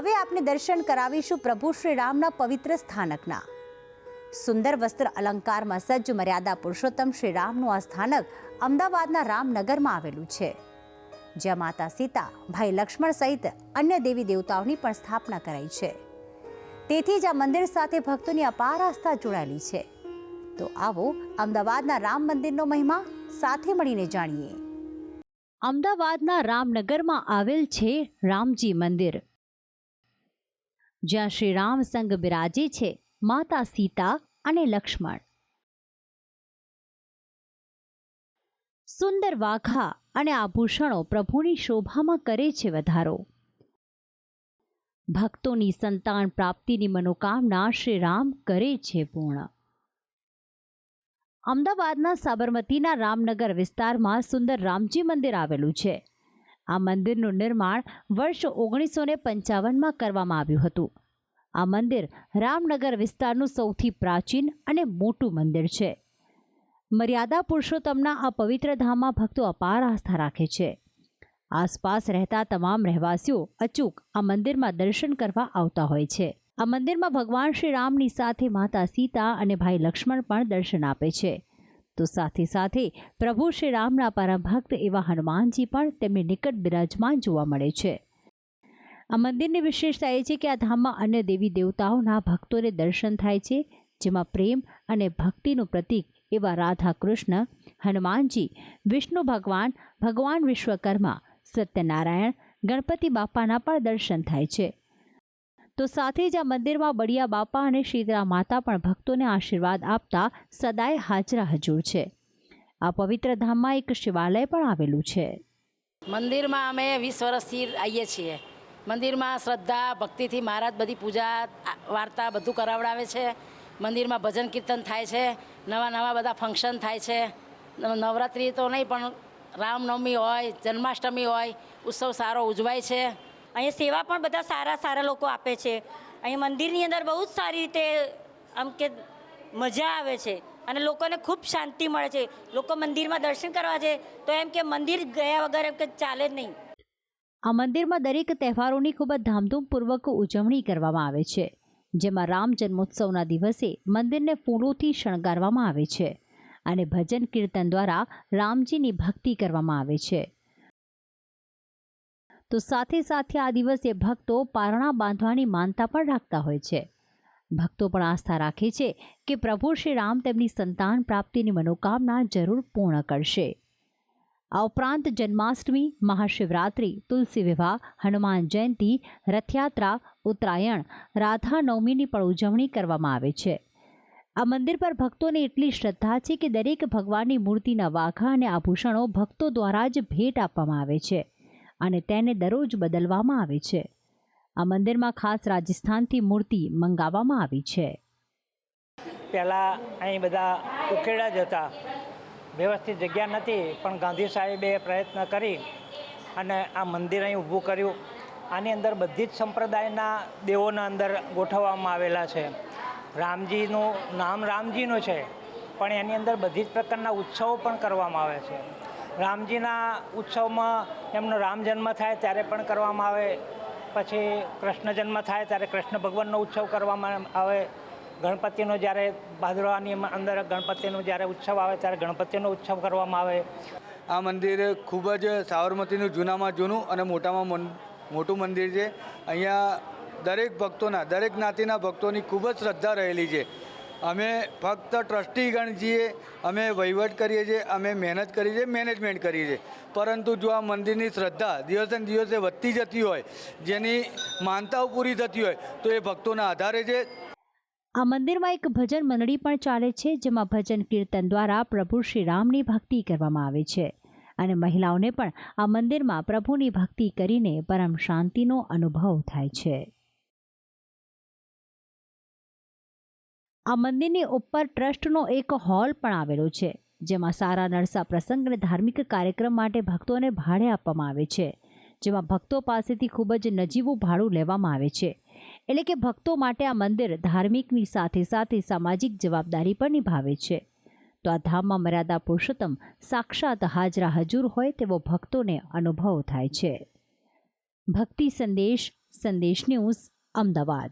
હવે આપને દર્શન કરાવીશું પ્રભુ શ્રી રામના પવિત્ર સ્થાનકના. સુંદર વસ્ત્ર અલંકારમાં સજ્જ મર્યાદા પુરુષોત્તમ શ્રી રામનું આ સ્થાનક અમદાવાદના રામનગરમાં આવેલું છે. જ્યાં માતા સીતા, ભાઈ લક્ષ્મણ સહિત અન્ય દેવી દેવતાઓની પણ સ્થાપના કરાઈ છે. તેથી જ આ મંદિર સાથે ભક્તોની અપાર આસ્થા જોડાયેલી છે. તો આવો અમદાવાદના રામ મંદિરનો મહિમા સાથે મળીને જાણીએ. અમદાવાદના રામનગરમાં આવેલ છે રામજી મંદિર. જ્યાં શ્રી રામ સંગ બિરાજે છે માતા સીતા અને લક્ષ્મણ. સુંદર વાઘા અને આભૂષણો પ્રભુની શોભામાં કરે છે વધારો. ભક્તોની સંતાન પ્રાપ્તિની મનોકામના શ્રી રામ કરે છે પૂર્ણ. અમદાવાદના સાબરમતીના રામનગર વિસ્તારમાં સુંદર રામજી મંદિર આવેલું છે. આ મંદિરનું નિર્માણ વર્ષ ઓગણીસો ને પંચાવનમાં કરવામાં આવ્યું હતું. આ મંદિર રામનગર વિસ્તારનું સૌથી પ્રાચીન અને મોટું મંદિર છે. મર્યાદા પુરુષોત્તમના આ પવિત્ર ધામમાં ભક્તો અપાર આસ્થા રાખે છે. આસપાસ રહેતા તમામ રહેવાસીઓ અચૂક આ મંદિરમાં દર્શન કરવા આવતા હોય છે. આ મંદિરમાં ભગવાન શ્રી રામની સાથે માતા સીતા અને ભાઈ લક્ષ્મણ પણ દર્શન આપે છે. તો સાથે સાથે પ્રભુ શ્રી રામના પરમ ભક્ત એવા હનુમાનજી પણ તેમની નિકટ બિરાજમાન જોવા મળે છે. આ મંદિરની વિશેષતા એ છે કે આ ધામમાં અન્ય દેવી દેવતાઓના ભક્તોને દર્શન થાય છે, જેમાં પ્રેમ અને ભક્તિનું પ્રતીક એવા રાધા કૃષ્ણ, હનુમાનજી, વિષ્ણુ ભગવાન ભગવાન વિશ્વકર્મા, સત્યનારાયણ, ગણપતિ બાપાના પણ દર્શન થાય છે. તો સાથે જ આ મંદિરમાં બળિયા બાપા અને શીતળા માતા પણ ભક્તોને આશીર્વાદ આપતા સદાય હાજરા હજુર છે. આ પવિત્ર ધામમાં એક શિવાલય પણ આવેલું છે. મંદિરમાં અમે વીસ વર્ષથી આવીએ છીએ. મંદિરમાં શ્રદ્ધા, ભક્તિથી મહારાજ બધી પૂજા વાર્તા બધું કરાવડાવે છે. મંદિરમાં ભજન કીર્તન થાય છે. નવા નવા બધા ફંક્શન થાય છે. નવરાત્રિ તો નહીં પણ રામનવમી હોય, જન્માષ્ટમી હોય, ઉત્સવ સારો ઉજવાય છે. અહીંયા સેવા પણ બધા સારા સારા લોકો આપે છે. અહીં મંદિરની અંદર બહુ જ સારી રીતે આમ કે મજા આવે છે અને લોકોને ખૂબ શાંતિ મળે છે. લોકો મંદિરમાં દર્શન કરવા છે તો એમ કે મંદિર ગયા વગર એમ કે ચાલે જ નહીં. આ મંદિરમાં દરેક તહેવારોની ખૂબ જ ધામધૂમપૂર્વક ઉજવણી કરવામાં આવે છે. જેમાં રામ જન્મોત્સવના દિવસે મંદિરને ફૂલોથી શણગારવામાં આવે છે અને ભજન કીર્તન દ્વારા રામજીની ભક્તિ કરવામાં આવે છે. તો સાથે સાથે આ દિવસે ભક્તો પારણા બાંધવાની માનતા પણ રાખતા હોય છે. ભક્તો પણ આસ્થા રાખે છે કે પ્રભુ શ્રી રામ તેમની સંતાન પ્રાપ્તિની મનોકામના જરૂર પૂર્ણ કરશે. આ ઉપરાંત જન્માષ્ટમી, મહાશિવરાત્રિ, તુલસી વિવાહ, હનુમાન જયંતિ, રથયાત્રા, ઉત્તરાયણ, રાધા નવમીની પણ ઉજવણી કરવામાં આવે છે. આ મંદિર પર ભક્તોને એટલી શ્રદ્ધા છે કે દરેક ભગવાનની મૂર્તિના વાઘા અને આભૂષણો ભક્તો દ્વારા જ ભેટ આપવામાં આવે છે. અને તેને દરરોજ બદલવામાં આવે છે. આ મંદિરમાં ખાસ રાજસ્થાનથી મૂર્તિ મંગાવવામાં આવી છે. પહેલાં અહીં બધા ઉકેડા જ હતા. વ્યવસ્થિત જગ્યા નથી, પણ ગાંધી સાહેબે પ્રયત્ન કરી અને આ મંદિર અહીં ઊભું કર્યું. આની અંદર બધી જ સંપ્રદાયના દેવોના અંદર ગોઠવવામાં આવેલા છે. રામજીનું નામ રામજીનું છે, પણ એની અંદર બધી જ પ્રકારના ઉત્સવો પણ કરવામાં આવે છે. રામજીના ઉત્સવમાં એમનો રામ જન્મ થાય ત્યારે પણ કરવામાં આવે. પછી કૃષ્ણ જન્મ થાય ત્યારે કૃષ્ણ ભગવાનનો ઉત્સવ કરવામાં આવે. ગણપતિનો જ્યારે ભાદરવાની અંદર ગણપતિનો જ્યારે ઉત્સવ આવે ત્યારે ગણપતિનો ઉત્સવ કરવામાં આવે. આ મંદિર ખૂબ જ સાબરમતીનું, જૂનામાં જૂનું અને મોટામાં મોટું મંદિર છે. અહીંયા દરેક ભક્તોના, દરેક જ્ઞાતિના ભક્તોની ખૂબ જ શ્રદ્ધા રહેલી છે. અમે ફક્ત ટ્રસ્ટીગણ છીએ. અમે વહીવટ કરીએ છીએ, અમે મહેનત કરીએ છીએ, મેનેજમેન્ટ કરીએ છીએ. પરંતુ જો આ મંદિરની શ્રદ્ધા દિવસે ને દિવસે વધતી જતી હોય, જેની માનતાઓ પૂરી થતી હોય, તો એ ભક્તોના આધારે છે. આ મંદિરમાં એક ભજન મંડળી પણ ચાલે છે, જેમાં ભજન કીર્તન દ્વારા પ્રભુ શ્રી રામની ભક્તિ કરવામાં આવે છે. અને મહિલાઓને પણ આ મંદિરમાં પ્રભુની ભક્તિ કરીને પરમ શાંતિનો અનુભવ થાય છે. આ મંદિરની ઉપર ટ્રસ્ટનો એક હોલ પણ આવેલો છે, જેમાં સારા નરસા પ્રસંગ અને ધાર્મિક કાર્યક્રમ માટે ભક્તોને ભાડે આપવામાં આવે છે, જેમાં ભક્તો પાસેથી ખૂબ જ નજીવું ભાડું લેવામાં આવે છે. એટલે કે ભક્તો માટે આ મંદિર ધાર્મિકની સાથે સાથે સામાજિક જવાબદારી પણ નિભાવે છે. તો આ ધામમાં મર્યાદા પુરુષોત્તમ સાક્ષાત હાજરા હજુર હોય તેવો ભક્તોને અનુભવ થાય છે. ભક્તિ સંદેશ સંદેશ ન્યૂઝ, અમદાવાદ.